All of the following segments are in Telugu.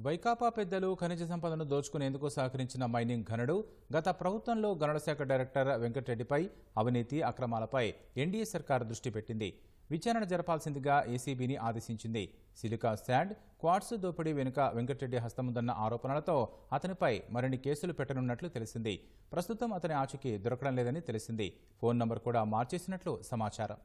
వైకాపా పెద్దలు ఖనిజ సంపదను దోచుకునేందుకు సహకరించిన మైనింగ్ ఘనుడు గత ప్రభుత్వంలో గనుల శాఖ డైరెక్టర్ వెంకటరెడ్డిపై అవినీతి అక్రమాలపై ఎన్డీఏ సర్కారు దృష్టి పెట్టింది. విచారణ జరపాల్సిందిగా ఏసీబీని ఆదేశించింది. సిలికా శాండ్ క్వార్ట్స్ దోపిడీ వెనుక వెంకటరెడ్డి హస్తముందన్న ఆరోపణలతో అతనిపై మరిన్ని కేసులు పెట్టనున్నట్లు తెలిసింది. ప్రస్తుతం అతని ఆచూకీ దొరకడం లేదని తెలిసింది. ఫోన్ నంబర్ కూడా మార్చేసినట్లు సమాచారం.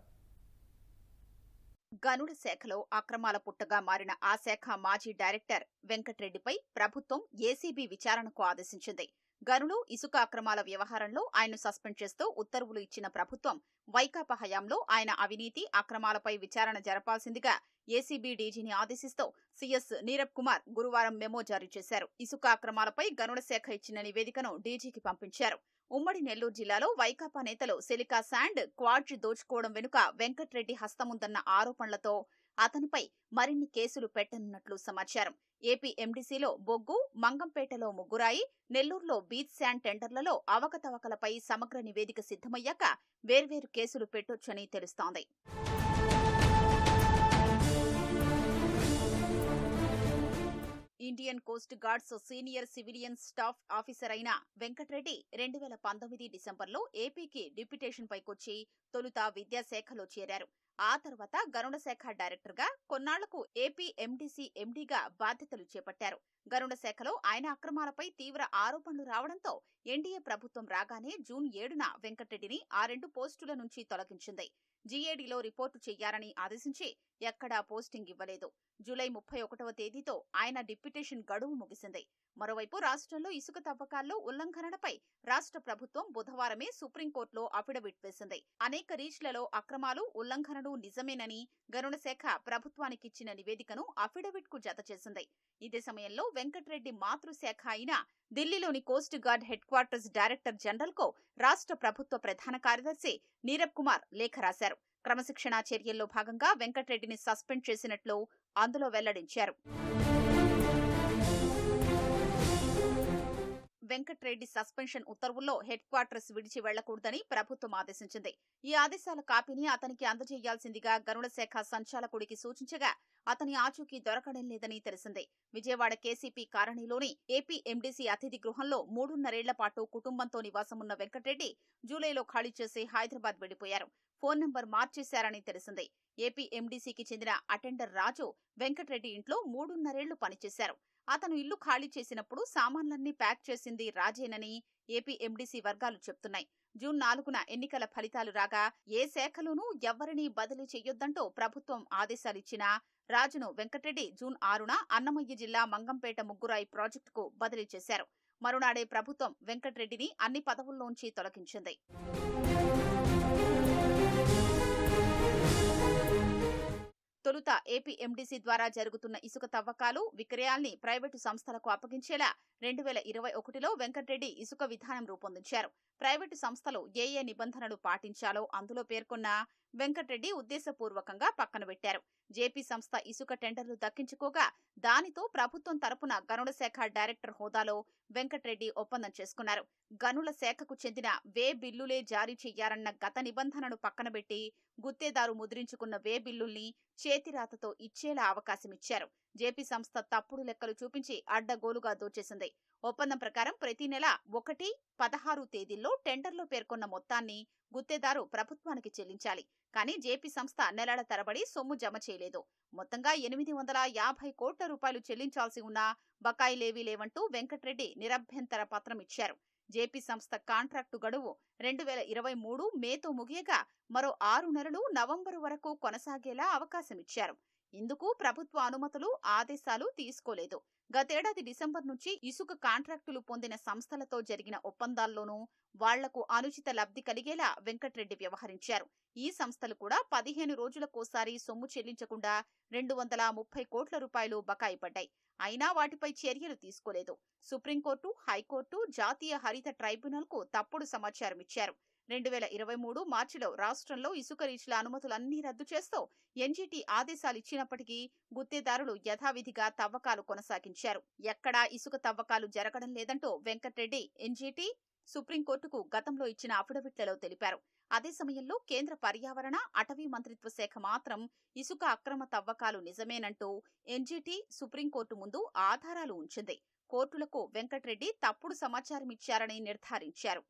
గనుల శాఖలో అక్రమాల పుట్టగా మారిన ఆ శాఖ మాజీ డైరెక్టర్ వెంకట్రెడ్డిపై ప్రభుత్వం ఏసీబీ విచారణకు ఆదేశించింది. గనులు ఇసుక అక్రమాల వ్యవహారంలో ఆయన్ను సస్పెండ్ చేస్తూ ఉత్తర్వులు ఇచ్చిన ప్రభుత్వం వైకాపా హయాంలో ఆయన అవినీతి అక్రమాలపై విచారణ జరపాల్సిందిగా ఏసీబీ డీజీని ఆదేశిస్తూ సీఎస్ నీరబ్ కుమార్ గురువారం మెమో జారీ చేశారు. ఇసుక అక్రమాలపై గనుల శాఖ ఇచ్చిన నివేదికను డీజీకి పంపించారు. ఉమ్మడి నెల్లూరు జిల్లాలో వైకాపా నేతలు సిలికా శాండ్ క్వాడ్జ్ దోచుకోవడం వెనుక వెంకట్రెడ్డి హస్తముందన్న ఆరోపణలతో అతనిపై మరిన్ని కేసులు పెట్టనున్నట్లు సమాచారం. ఏపీ ఎండీసీలో బొగ్గు మంగంపేటలో ముగ్గురాయి నెల్లూరులో బీచ్ శాండ్ టెండర్లలో అవకతవకలపై సమగ్ర నివేదిక సిద్ధమయ్యాక వేర్వేరు కేసులు పెట్టొచ్చని తెలుస్తోంది. Indian coast guards senior civilian staff officer అయిన వెంకటరెడ్డి రెండు వేల పంతొమ్మిది డిసెంబర్లో ఏపీకి డిప్యుటేషన్ పైకొచ్చి తొలుత విద్యాశాఖలో చేరారు. ఆ తర్వాత గరుడ శాఖ డైరెక్టర్గా కొన్నాళ్ళకు ఏపీ ఎండీసీ ఎండీగా బాధ్యతలు చేపట్టారు. గరుడ శాఖలో ఆయన అక్రమాలపై తీవ్ర ఆరోపణలు రావడంతో ఎన్డీఏ ప్రభుత్వం రాగానే జూన్ ఏడున వెంకటరెడ్డిని ఆ రెండు పోస్టుల నుంచి తొలగించింది. జీఏడీలో రిపోర్టు చెయ్యాలని ఆదేశించి ఎక్కడా పోస్టింగ్ ఇవ్వలేదు. జూలై ముప్పై ఒకటవ తేదీతో ఆయన డిప్యుటేషన్ గడువు ముగిసింది. మరోవైపు రాష్ట్రంలో ఇసుక తవ్వకాల్లో ఉల్లంఘనలపై రాష్ట్ర ప్రభుత్వం బుధవారమే సుప్రీంకోర్టులో అఫిడవిట్ వేసింది. అనేక రీచ్లలో అక్రమాలు ఉల్లంఘనలు నిజమేనని గరుడ శాఖ ప్రభుత్వానికిచ్చిన నివేదికను అఫిడవిట్కు జత చేసింది ఇదే సమయంలో వెంకటరెడ్డి మాతృశాఖ అయిన దిల్లీలోని coast guard headquarters director జనరల్కు రాష్ట్ర ప్రభుత్వ ప్రధాన కార్యదర్శి నీరబ్ కుమార్ లేఖ రాశారు. క్రమశిక్షణా చర్యల్లో భాగంగా వెంకటరెడ్డిని సస్పెండ్ చేసినట్లు అందులో వెల్లడించారు. వెంకట్రెడ్డి సస్పెన్షన్ ఉత్తర్వుల్లో హెడ్ క్వార్టర్స్ విడిచి వెళ్ళకూడదని ప్రభుత్వం ఆదేశించింది. ఈ ఆదేశాల కాపీని అతనికి అందజేయాల్సిందిగా గరుడ శాఖ సంచాలకుడికి సూచించగా అతని ఆచూకీ దొరకడం లేదని తెలిసిందే. విజయవాడ కేసీపీ కారణిలోని ఏపీ ఎండీసీ అతిథి గృహంలో మూడున్నరేళ్ళ పాటు కుటుంబంతో నివాసమున్న వెంకటరెడ్డి జూలైలో ఖాళీ చేసి హైదరాబాద్ వెళ్ళిపోయారు ఫోన్ నంబర్ మార్చేశారని తెలిసిందే. ఏపీ ఎండీసీకి చెందిన అటెండర్ రాజు వెంకటరెడ్డి ఇంట్లో మూడున్నరేళ్ళు పనిచేశారు. అతను ఇల్లు ఖాళీ చేసినప్పుడు సామాన్లన్నీ ప్యాక్ చేసింది రాజేనని ఏపీ ఎండీసీ వర్గాలు చెప్తున్నాయి. జూన్ నాలుగున ఎన్నికల ఫలితాలు రాగా ఏ శాఖలోనూ ఎవ్వరినీ బదిలీ చెయ్యొద్దంటూ ప్రభుత్వం ఆదేశాలిచ్చినా రాజును వెంకటరెడ్డి జూన్ ఆరున అన్నమయ్య జిల్లా మంగంపేట ముగ్గురాయి ప్రాజెక్టుకు బదిలీ చేశారు. మరునాడే ప్రభుత్వం వెంకటరెడ్డిని అన్ని పదవుల్లోంచి తొలగించింది. తొలుత ఏపీ ఎండీసీ ద్వారా జరుగుతున్న ఇసుక తవ్వకాలు విక్రయాల్ని ప్రైవేటు సంస్థలకు అప్పగించేలా రెండు వేల ఇరవై ఒకటిలో వెంకటరెడ్డి ఇసుక విధానం రూపొందించారు. ప్రైవేటు సంస్థలు ఏ ఏ నిబంధనలు పాటించాలో అందులో పేర్కొన్న వెంకటరెడ్డి ఉద్దేశపూర్వకంగా పక్కన పెట్టారు. జేపీ సంస్థ ఇసుక టెండర్లు దక్కించుకోగా దానితో ప్రభుత్వం తరపున గనుల శాఖ డైరెక్టర్ హోదాలో వెంకటరెడ్డి ఒప్పందం చేసుకున్నారు. గనుల శాఖకు చెందిన వే బిల్లులే జారీ చెయ్యారన్న గత నిబంధనను పక్కనబెట్టి గుత్తేదారు ముద్రించుకున్న వే బిల్లుల్ని చేతిరాతతో ఇచ్చేలా అవకాశమిచ్చారు. జేపీ సంస్థ తప్పుడు లెక్కలు చూపించి అడ్డగోలుగా దోచేసింది. ఒప్పందం ప్రకారం ప్రతి నెల ఒకటి పదహారు తేదీల్లో టెండర్లో పేర్కొన్న మొత్తాన్ని గుత్తేదారు ప్రభుత్వానికి చెల్లించాలి. కానీ జేపీ సంస్థ నెలల తరబడి సొమ్ము జమ చేయలేదు. మొత్తంగా ఎనిమిది వందల యాభై కోట్ల రూపాయలు చెల్లించాల్సి ఉన్న బకాయిలేవీ లేవంటూ వెంకట్రెడ్డి నిరభ్యంతర పత్రం ఇచ్చారు. జేపీ సంస్థ కాంట్రాక్టు గడువు రెండు వేల ఇరవై మూడు మేతో ముగియగా మరో ఆరు నెలలు నవంబరు వరకు కొనసాగేలా అవకాశమిచ్చారు. ఇందుకు ప్రభుత్వ అనుమతులు ఆదేశాలు తీసుకోలేదు. గతేడాది డిసెంబర్ నుంచి ఇసుక కాంట్రాక్టులు పొందిన సంస్థలతో జరిగిన ఒప్పందాల్లోనూ వాళ్ళకు అనుచిత లబ్ధి కలిగేలా వెంకట్రెడ్డి వ్యవహరించారు. ఈ సంస్థలు కూడా పదిహేను రోజులకోసారి సొమ్ము చెల్లించకుండా రెండు వందల ముప్పై కోట్ల రూపాయలు బకాయి పడ్డాయి. అయినా వాటిపై చర్యలు తీసుకోలేదు. సుప్రీంకోర్టు హైకోర్టు జాతీయ హరిత ట్రైబ్యునల్కు తప్పుడు సమాచారం ఇచ్చారు రెండు వేల ఇరవై మూడు మార్చిలో రాష్ట్రంలో ఇసుక రీచ్ల అనుమతులన్నీ రద్దు చేస్తూ ఎన్జీటీ ఆదేశాలు ఇచ్చినప్పటికీ గుత్తేదారులు యథావిధిగా తవ్వకాలు కొనసాగించారు. ఎక్కడా ఇసుక తవ్వకాలు జరగడం లేదంటూ వెంకట్రెడ్డి ఎన్జీటీ సుప్రీంకోర్టుకు గతంలో ఇచ్చిన అఫిడవిట్లలో తెలిపారు. అదే సమయంలో కేంద్ర పర్యావరణ అటవీ మంత్రిత్వ శాఖ మాత్రం ఇసుక అక్రమ తవ్వకాలు నిజమేనంటూ ఎన్జీటీ సుప్రీంకోర్టు ముందు ఆధారాలు ఉంచింది. కోర్టులకు వెంకట్రెడ్డి తప్పుడు సమాచారం ఇచ్చారని నిర్ధారించారు.